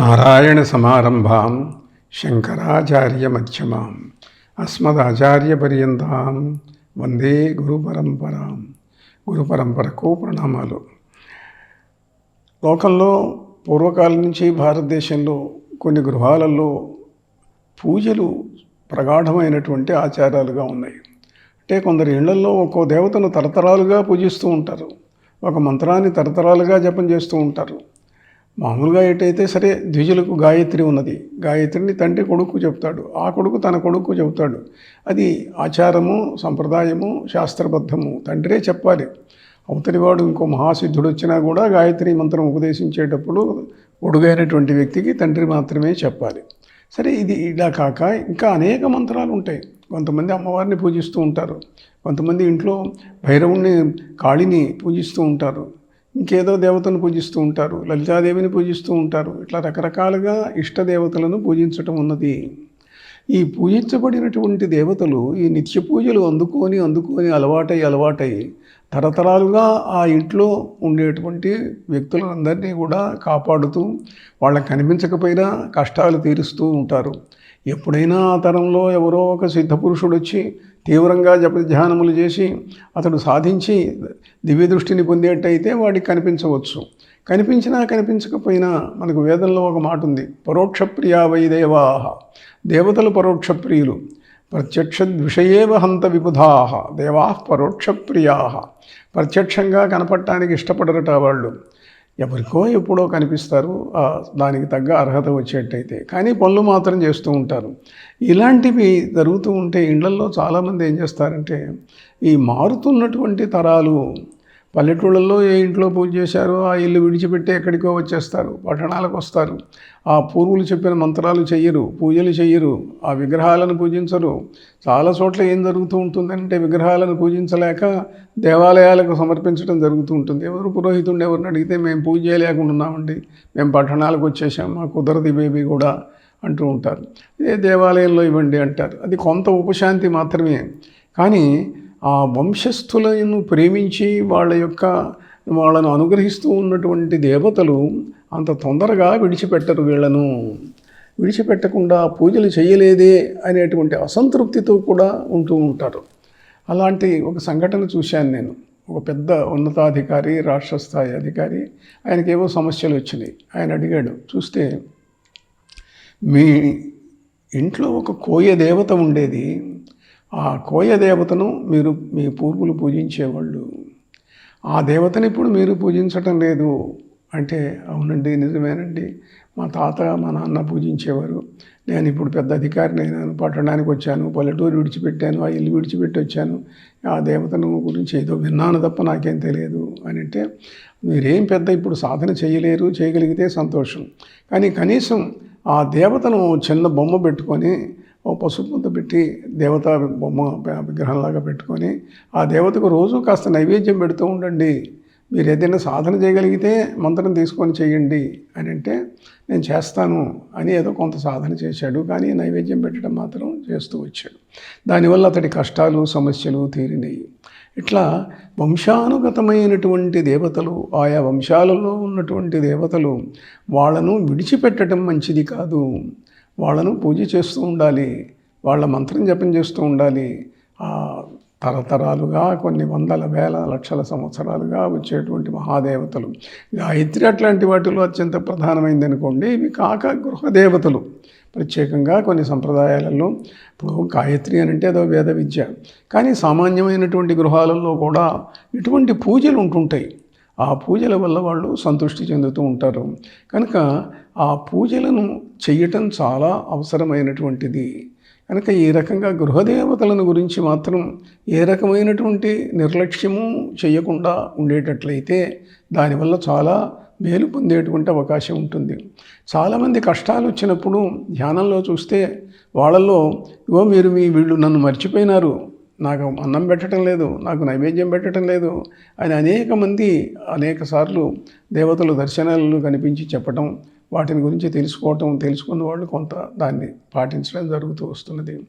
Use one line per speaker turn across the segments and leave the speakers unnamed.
నారాయణ సమారంభాం శంకరాచార్య మధ్యమాం అస్మదాచార్యపర్యంతాం వందే గురు పరంపరాం గురు పరంపరకు ప్రణామాలు. లోకంలో పూర్వకాలం నుంచి భారతదేశంలో కొన్ని గృహాలలో పూజలు ప్రగాఢమైనటువంటి ఆచారాలుగా ఉన్నాయి. అంటే కొందరు ఇళ్ళలో ఒక్కో దేవతను తరతరాలుగా పూజిస్తూ ఉంటారు. ఒక మంత్రాన్ని తరతరాలుగా జపం చేస్తూ ఉంటారు. మామూలుగా ఎటైతే సరే ద్విజులకు గాయత్రి ఉన్నది గాయత్రిని తండ్రి కొడుకు చెప్తాడు ఆ కొడుకు తన కొడుకు చెప్తాడు. అది ఆచారము సంప్రదాయము శాస్త్రబద్ధము తండ్రే చెప్పాలి. అవతలివాడు ఇంకో మహాసిద్ధుడు వచ్చినా కూడా గాయత్రి మంత్రం ఉపదేశించేటప్పుడు ఒడుగైనటువంటి వ్యక్తికి తండ్రి మాత్రమే చెప్పాలి. సరే ఇది ఇలా కాక ఇంకా అనేక మంత్రాలు ఉంటాయి. కొంతమంది అమ్మవారిని పూజిస్తూ ఉంటారు. కొంతమంది ఇంట్లో భైరవుణ్ణి కాళిని పూజిస్తూ ఉంటారు. ఇంకేదో దేవతను పూజిస్తూ ఉంటారు లలితాదేవిని పూజిస్తూ ఉంటారు. ఇట్లా రకరకాలుగా ఇష్టదేవతలను పూజించటం ఉన్నది. ఈ పూజించబడినటువంటి దేవతలు ఈ నిత్య పూజలు అందుకొని అందుకొని అలవాటై అలవాటై తరతరాలుగా ఆ ఇంట్లో ఉండేటువంటి వ్యక్తులందరినీ కూడా కాపాడుతూ వాళ్ళకి కనిపించకపోయినా కష్టాలు తీరుస్తూ ఉంటారు. ఎప్పుడైనా ఆ తరంలో ఎవరో ఒక సిద్ధపురుషుడు వచ్చి తీవ్రంగా జప ధ్యానములు చేసి అతడు సాధించి దివ్య దృష్టిని పొందేటైతే వాడికి కనిపించవచ్చు. కనిపించినా కనిపించకపోయినా మనకు వేదంలో ఒక మాట ఉంది. పరోక్ష ప్రియా వై దేవాహ దేవతలు పరోక్ష ప్రియులు ప్రత్యక్ష విషయేవ హంత విబుధాహ దేవా పరోక్ష ప్రియా ప్రత్యక్షంగా కనపడటానికి ఇష్టపడరట వాళ్ళు. ఎవరికో ఎప్పుడో కనిపిస్తారు దానికి తగ్గ అర్హత వచ్చేటైతే. కానీ పనులు మాత్రం చేస్తూ ఉంటారు. ఇలాంటివి జరుగుతూ ఉంటే ఇళ్ళల్లో చాలామంది ఏం చేస్తారంటే ఈ మారుతున్నటువంటి తరాలు పల్లెటూళ్ళల్లో ఏ ఇంట్లో పూజ చేశారో ఆ ఇల్లు విడిచిపెట్టి ఎక్కడికో వచ్చేస్తారు పట్టణాలకు వస్తారు. ఆ పూర్వులు చెప్పిన మంత్రాలు చెయ్యరు పూజలు చెయ్యరు ఆ విగ్రహాలను పూజించరు. చాలా చోట్ల ఏం జరుగుతూ ఉంటుందంటే విగ్రహాలను పూజించలేక దేవాలయాలకు సమర్పించడం జరుగుతూ ఉంటుంది. ఎవరు పురోహితుడిని ఎవరిని అడిగితే మేము పూజ చేయలేకుండా ఉన్నామండి మేము పట్టణాలకు వచ్చేసాం మా కుదరది బేబీ కూడా అంటూ ఉంటారు. ఏ దేవాలయంలో ఇవ్వండి అంటారు. అది కొంత ఉపశాంతి మాత్రమే. కానీ ఆ వంశస్థులను ప్రేమించి వాళ్ళ యొక్క వాళ్ళను అనుగ్రహిస్తూ ఉన్నటువంటి దేవతలు అంత తొందరగా విడిచిపెట్టరు వీళ్ళను. విడిచిపెట్టకుండా పూజలు చేయలేదే అనేటువంటి అసంతృప్తితో కూడా ఉంటూ ఉంటారు. అలాంటి ఒక సంఘటన చూశాను నేను. ఒక పెద్ద ఉన్నతాధికారి రాష్ట్ర స్థాయి అధికారి ఆయనకేవో సమస్యలు వచ్చినాయి. ఆయన అడిగాడు చూస్తే మీ ఇంట్లో ఒక కోయ దేవత ఉండేది. ఆ కోయ దేవతను మీరు మీ పూర్వులు పూజించేవాళ్ళు. ఆ దేవతని ఇప్పుడు మీరు పూజించటం లేదు అంటే అవునండి నిజమేనండి. మా తాత మా నాన్న పూజించేవారు. నేను ఇప్పుడు పెద్ద అధికారిని అయినాను. పట్టణానికి వచ్చాను పల్లెటూరు విడిచిపెట్టాను ఆ ఇల్లు విడిచిపెట్టి వచ్చాను. ఆ దేవతను గురించి ఏదో విన్నాను తప్ప నాకేం తెలియదు అని అంటే మీరేం పెద్ద ఇప్పుడు సాధన చేయలేరు చేయగలిగితే సంతోషం. కానీ కనీసం ఆ దేవతను చిన్న బొమ్మ పెట్టుకొని ఓ పసుపు ముద్ద పెట్టి దేవత బొమ్మ విగ్రహంలాగా పెట్టుకొని ఆ దేవతకు రోజు కాస్త నైవేద్యం పెడుతూ ఉండండి. మీరు ఏదైనా సాధన చేయగలిగితే మంత్రం తీసుకొని చేయండి అని అంటే నేను చేస్తాను అని ఏదో కొంత సాధన చేశాడు. కానీ నైవేద్యం పెట్టడం మాత్రం చేస్తూ వచ్చాడు. దానివల్ల అతడి కష్టాలు సమస్యలు తీరినాయి. ఇట్లా వంశానుగతమైనటువంటి దేవతలు ఆయా వంశాలలో ఉన్నటువంటి దేవతలు వాళ్ళను విడిచిపెట్టడం మంచిది కాదు. వాళ్ళను పూజ చేస్తూ ఉండాలి వాళ్ళ మంత్రం జపం చేస్తూ ఉండాలి. తరతరాలుగా కొన్ని వందల వేల లక్షల సంవత్సరాలుగా వచ్చేటువంటి మహాదేవతలు. గాయత్రి అట్లాంటి వాటిలో అత్యంత ప్రధానమైంది అనుకోండి ఇవి కాక గృహదేవతలు ప్రత్యేకంగా కొన్ని సంప్రదాయాలలో ఇప్పుడు గాయత్రి అని అంటే అదో వేద విద్య. కానీ సామాన్యమైనటువంటి గృహాలలో కూడా ఇటువంటి పూజలు ఉంటుంటాయి. ఆ పూజల వల్ల వాళ్ళు సంతృష్టి చెందుతూ ఉంటారు. కనుక ఆ పూజలను చేయటం చాలా అవసరమైనటువంటిది. కనుక ఈ రకంగా గృహదేవతలను గురించి మాత్రం ఏ రకమైనటువంటి నిర్లక్ష్యము చేయకుండా ఉండేటట్లయితే దానివల్ల చాలా మేలు పొందేటువంటి అవకాశం ఉంటుంది. చాలామంది కష్టాలు వచ్చినప్పుడు ధ్యానంలో చూస్తే వాళ్ళల్లో ఇగో మీరు మీ వీళ్ళు నన్ను మర్చిపోయినారు. నాకు అన్నం పెట్టడం లేదు నాకు నైవేద్యం పెట్టడం లేదు అని అనేక మంది అనేక సార్లు దేవతలు దర్శనాలు కనిపించి చెప్పటం వాటిని గురించి తెలుసుకోవటం తెలుసుకున్న వాళ్ళు కొంత దాన్ని పాటించడం జరుగుతూ వస్తున్నది.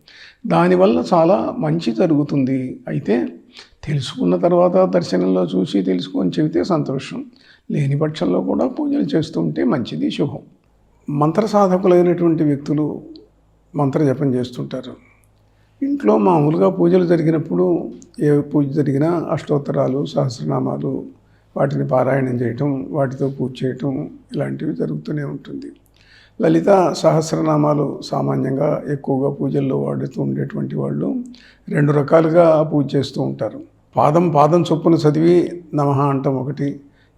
దానివల్ల చాలా మంచి జరుగుతుంది. అయితే తెలుసుకున్న తర్వాత దర్శనంలో చూసి తెలుసుకొని చెబితే సంతోషం. లేని పక్షంలో కూడా పూజలు చేస్తుంటే మంచిది శుభం. మంత్ర సాధకులైనటువంటి వ్యక్తులు మంత్ర జపం చేస్తుంటారు. ఇంట్లో మామూలుగా పూజలు జరిగినప్పుడు ఏ పూజ జరిగినా అష్టోత్తరాలు సహస్రనామాలు వాటిని పారాయణం చేయటం వాటితో పూజ చేయటం ఇలాంటివి జరుగుతూనే ఉంటుంది. లలిత సహస్రనామాలు సామాన్యంగా ఎక్కువగా పూజల్లో వాడుతూ ఉండేటువంటి వాళ్ళు రెండు రకాలుగా పూజ చేస్తూ ఉంటారు. పాదం పాదం చొప్పున చదివి నమః అంటం ఒకటి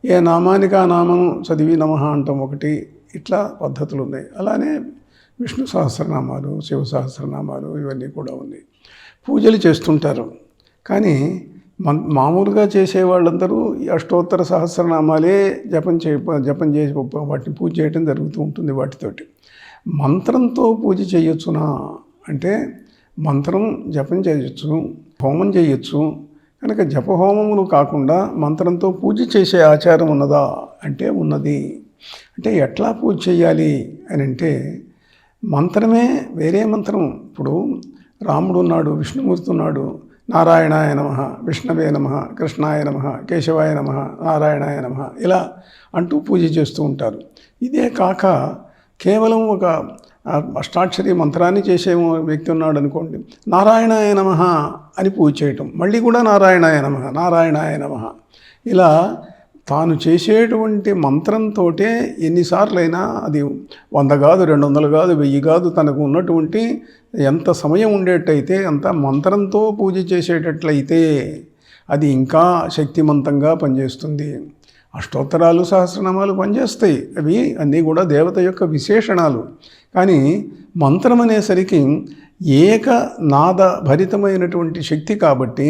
ఏ నామానికి ఆ నామం చదివి నమః అంటం ఒకటి ఇట్లా పద్ధతులు ఉన్నాయి అలానే విష్ణు సహస్రనామాలు శివ సహస్రనామాలు ఇవన్నీ కూడా ఉన్నాయి. పూజలు చేస్తుంటారు. కానీ మన మామూలుగా చేసే వాళ్ళందరూ అష్టోత్తర సహస్రనామాలే జపం చే జపం చేసి వాటిని పూజ చేయడం జరుగుతూ ఉంటుంది వాటితోటి. మంత్రంతో పూజ చేయొచ్చునా? అంటే మంత్రం జపం చేయొచ్చు హోమం చేయొచ్చు. కనుక జపహోమములు కాకుండా మంత్రంతో పూజ చేసే ఆచారం ఉన్నదా? అంటే ఉన్నది. అంటే ఎట్లా పూజ చేయాలి అని అంటే మంత్రమే వేరే మంత్రం. ఇప్పుడు రాముడు ఉన్నాడు విష్ణుమూర్తి ఉన్నాడు నారాయణాయ నమ విష్ణవే నమ కృష్ణాయ నమ కేశవాయ నమ నారాయణాయ నమ ఇలా అంటూ పూజ చేస్తూ ఉంటారు. ఇదే కాక కేవలం ఒక అష్టాక్షరి మంత్రాన్ని చేసే వ్యక్తి ఉన్నాడు అనుకోండి నారాయణాయ నమ అని పూజ చేయటం మళ్ళీ కూడా నారాయణాయ నమ నారాయణాయ నమ ఇలా తాను చేసేటువంటి మంత్రంతో ఎన్నిసార్లైనా అది వంద కాదు రెండు వందలు కాదు వెయ్యి కాదు తనకు ఉన్నటువంటి ఎంత సమయం ఉండేటైతే అంత మంత్రంతో పూజ చేసేటట్లయితే అది ఇంకా శక్తిమంతంగా పనిచేస్తుంది. అష్టోత్తరాలు సహస్రనామాలు పనిచేస్తాయి. అవి అన్నీ కూడా దేవత యొక్క విశేషణాలు. కానీ మంత్రం అనేసరికి ఏక నాద భరితమైనటువంటి శక్తి కాబట్టి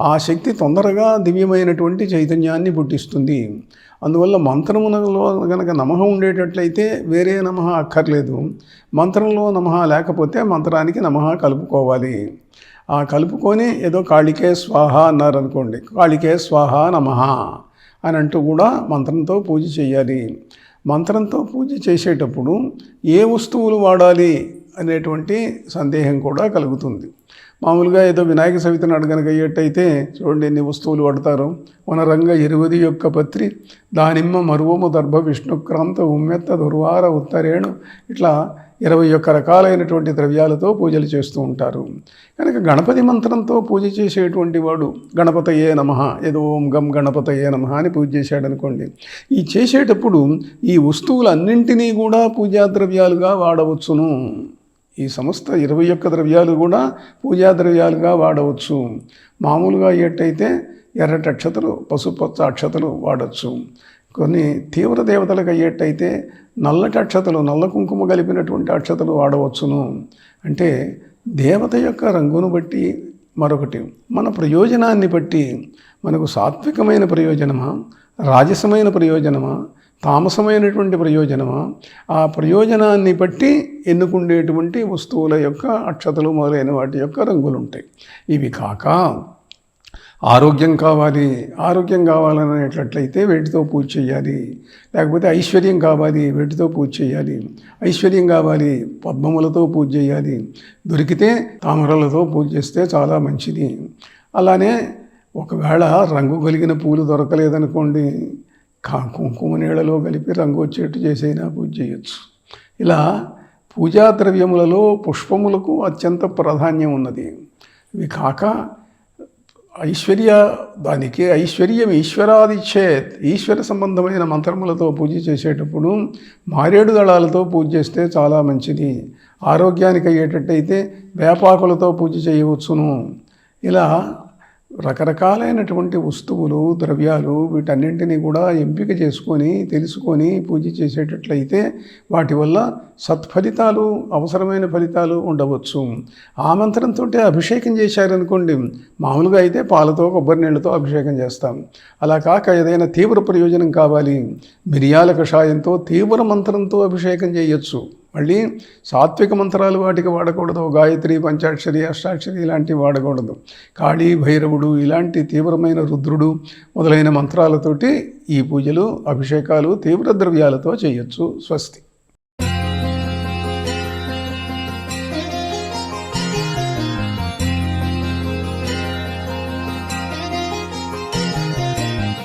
ఆ శక్తి తొందరగా దివ్యమైనటువంటి చైతన్యాన్ని పుట్టిస్తుంది. అందువల్ల మంత్రమునలో గనక నమః ఉండేటట్లయితే వేరే నమః అక్కర్లేదు. మంత్రంలో నమః లేకపోతే మంత్రానికి నమః కలుపుకోవాలి. ఆ కలుపుకొని ఏదో కాళికే స్వాహ అన్నారు అనుకోండి కాళికే స్వాహ నమః. అని అంటూ కూడా మంత్రంతో పూజ చేయాలి. మంత్రంతో పూజ చేసేటప్పుడు ఏ వస్తువులు వాడాలి అనేటువంటి సందేహం కూడా కలుగుతుంది. మామూలుగా ఏదో వినాయక చవితి నాడు కనుక అయ్యేట్టయితే చూడండి ఎన్ని వస్తువులు వాడతారు. వనరంగ ఇరువది యొక్క పత్రి దానిమ్మ మరువము దర్భ విష్ణుక్రాంత ఉమ్మెత్త దుర్వార ఉత్తరేణు ఇట్లా ఇరవై ఒక్క రకాలైనటువంటి ద్రవ్యాలతో పూజలు చేస్తూ ఉంటారు. కనుక గణపతి మంత్రంతో పూజ చేసేటువంటి వాడు గణపతయే నమ ఏదో ఓం గం గణపతయే నమ అని పూజ చేశాడు అనుకోండి ఈ చేసేటప్పుడు ఈ వస్తువులన్నింటినీ కూడా పూజా ద్రవ్యాలుగా వాడవచ్చును. ఈ సంస్థ ఇరవై ఒక్క ద్రవ్యాలు కూడా పూజా ద్రవ్యాలుగా వాడవచ్చు. మామూలుగా ఏటైతే ఎర్రటి అక్షతలు పసుపచ్చ అక్షతలు వాడచ్చు. కొన్ని తీవ్ర దేవతలకు అయ్యేట్టయితే నల్లటి అక్షతలు నల్ల కుంకుమ కలిపినటువంటి అక్షతలు వాడవచ్చును. అంటే దేవత యొక్క రంగును బట్టి మరొకటి మన ప్రయోజనాన్ని బట్టి మనకు సాత్వికమైన ప్రయోజనమా రాజసమైన ప్రయోజనమా తామసమైనటువంటి ప్రయోజనమా ఆ ప్రయోజనాన్ని బట్టి ఎన్నుకుండేటువంటి వస్తువుల యొక్క అక్షతలు మొదలైన వాటి యొక్క రంగులు ఉంటాయి ఇవి కాక ఆరోగ్యం కావాలి ఆరోగ్యం కావాలనేటట్లయితే వేటితో పూజ చేయాలి. లేకపోతే ఐశ్వర్యం కావాలి వేటితో పూజ చేయాలి. ఐశ్వర్యం కావాలి పద్మములతో పూజ చేయాలి. దొరికితే తామరలతో పూజ చేస్తే చాలా మంచిది. అలానే ఒకవేళ రంగు కలిగిన పూలు దొరకలేదనుకోండి కా కుంకుమ నీళ్ళలో కలిపి రంగు వచ్చేట్టు చేసైనా పూజ చేయొచ్చు. ఇలా పూజా ద్రవ్యములలో పుష్పములకు అత్యంత ప్రాధాన్యం ఉన్నది. ఇవి కాక ఐశ్వర్య దానికి ఐశ్వర్యం ఈశ్వరాదిచ్చేత్ ఈశ్వర సంబంధమైన మంత్రములతో పూజ చేసేటప్పుడు మారేడు దళాలతో పూజ చేస్తే చాలా మంచిది. ఆరోగ్యానికి అయ్యేటట్టయితే వేపాకులతో పూజ చేయవచ్చును. ఇలా రకరకాలైనటువంటి వస్తువులు ద్రవ్యాలు వీటన్నింటినీ కూడా ఎంపిక చేసుకొని తెలుసుకొని పూజ చేసేటట్లయితే వాటి వల్ల సత్ఫలితాలు అవసరమైన ఫలితాలు ఉండవచ్చు. ఆ మంత్రంతో అభిషేకం చేశారనుకోండి మామూలుగా అయితే పాలతో కొబ్బరి నీళ్ళతో అభిషేకం చేస్తాం. అలా కాక ఏదైనా తీవ్ర ప్రయోజనం కావాలి. మిరియాల కషాయంతో తీవ్ర మంత్రంతో అభిషేకం చేయొచ్చు. మళ్ళీ సాత్విక మంత్రాలు వాటికి వాడకూడదు గాయత్రి పంచాక్షరి అష్టాక్షరి ఇలాంటివి వాడకూడదు. కాళీ భైరవుడు ఇలాంటి తీవ్రమైన రుద్రుడు మొదలైన మంత్రాలతోటి ఈ పూజలు అభిషేకాలు తీవ్ర ద్రవ్యాలతో చేయొచ్చు. స్వస్తి.